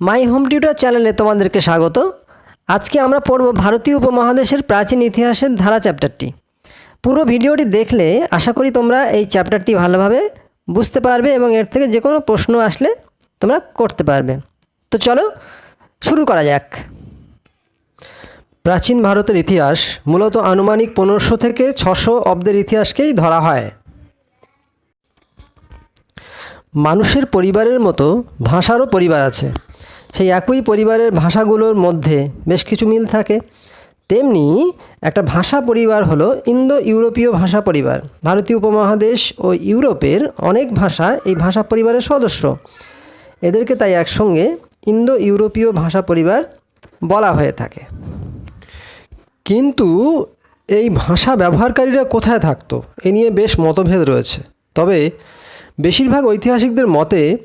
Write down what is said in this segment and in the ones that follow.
My home tutor চ্যানেলে তোমাদেরকে স্বাগত। আজকে আমরা পড়ব ভারতীয় উপমহাদেশের প্রাচীন ইতিহাসের ধারা চ্যাপ্টারটি। পুরো ভিডিওটি দেখলে আশা করি তোমরা এই চ্যাপ্টারটি ভালোভাবে বুঝতে পারবে এবং এর থেকে যে কোনো প্রশ্ন আসলে তোমরা করতে পারবে। তো চলো শুরু করা যাক। প্রাচীন ভারতের ইতিহাস মূলত আনুমানিক পনেরোশো থেকে ছশো অব্দের ইতিহাসকেই ধরা হয়। মানুষের পরিবারের মতো ভাষারও পরিবার আছে। সেই একই পরিবারের ভাষাগুলোর মধ্যে বেশ কিছু মিল থাকে। তেমনি একটা ভাষা পরিবার হলো ইন্দো ইউরোপীয় ভাষা পরিবার। ভারতীয় উপমহাদেশ ও ইউরোপের অনেক ভাষা এই ভাষা পরিবারের সদস্য। এদেরকে তাই একসঙ্গে ইন্দো ইউরোপীয় ভাষা পরিবার বলা হয়ে থাকে। কিন্তু এই ভাষা ব্যবহারকারীরা কোথায় থাকতো? এ নিয়ে বেশ মতভেদ রয়েছে। তবে বেশিরভাগ ঐতিহাসিকদের মতে,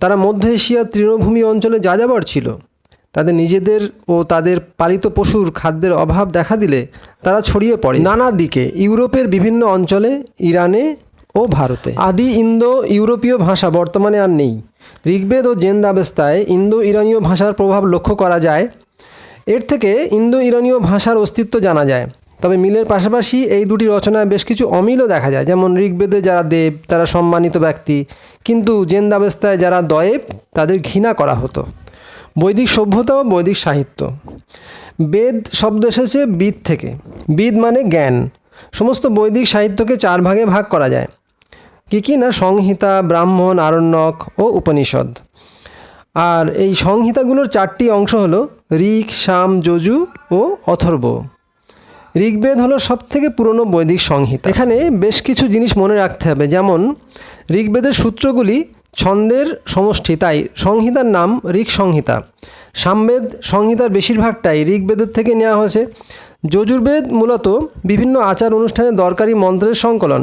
তারা মধ্য এশিয়ার তৃণভূমি অঞ্চলে যাযাবর ছিল। তাদের নিজেদের ও তাদের পালিত পশুর খাদ্যের অভাব দেখা দিলে তারা ছড়িয়ে পড়ে। নানা দিকে, ইউরোপের বিভিন্ন অঞ্চলে, ইরানে ও ভারতে। আদি ইন্দো ইউরোপীয় ভাষা বর্তমানে আর নেই। ঋগ্বেদ ও জেন দাবেস্তায় ইন্দো ইরানীয় ভাষার প্রভাব লক্ষ্য করা যায়। এর থেকে ইন্দো ইরানীয় ভাষার অস্তিত্ব জানা যায়। তবে মিলের পাশাপাশি এই দুটি রচনায় বেশ কিছু অমিলও দেখা যায়, যেমন ঋগ্বেদে যারা দেব, তারা সম্মানিত ব্যক্তি। কিন্তু জেন দাবেস্তায় যারা দয়েব, তাদের ঘৃণা করা হতো। বৈদিক সভ্যতা ও বৈদিক সাহিত্য। বেদ শব্দ এসেছে বিদ থেকে। বিদ মানে জ্ঞান। সমস্ত বৈদিক সাহিত্যকে চার ভাগে ভাগ করা যায়। কী কী না? সংহিতা, ব্রাহ্মণ, আরণ্যক ও উপনিষদ। আর এই সংহিতাগুলোর চারটি অংশ হলো ঋক, সাম, যজু ও অথর্ব। ঋগ্বেদ হলো সব থেকে পুরনো বৈদিক সংহিতা। এখানে বেশ কিছু জিনিস মনে রাখতে হবে, যেমন ঋগ্বেদের সূত্রগুলি ছন্দের সমষ্টি, তাই সংহিতার নাম ঋক সংহিতা সামবেদ সংহিতার বেশিরভাগটাই ঋগ্বেদের থেকে নেওয়া হয়েছে। যজুর্বেদ মূলত বিভিন্ন আচার অনুষ্ঠানে দরকারি মন্ত্রের সংকলন।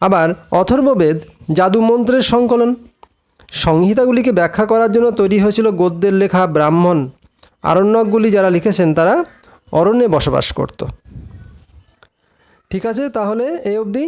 আবার অথর্ববেদ জাদু মন্ত্রের সংকলন। সংহিতাগুলিকে ব্যাখ্যা করার জন্য তৈরি হয়েছিল গদ্যের লেখা ব্রাহ্মণ। আরণ্যকগুলি যারা লিখেছেন তারা অরণ্যে বসবাস করত। ঠিক আছে তাহলে এই অবধি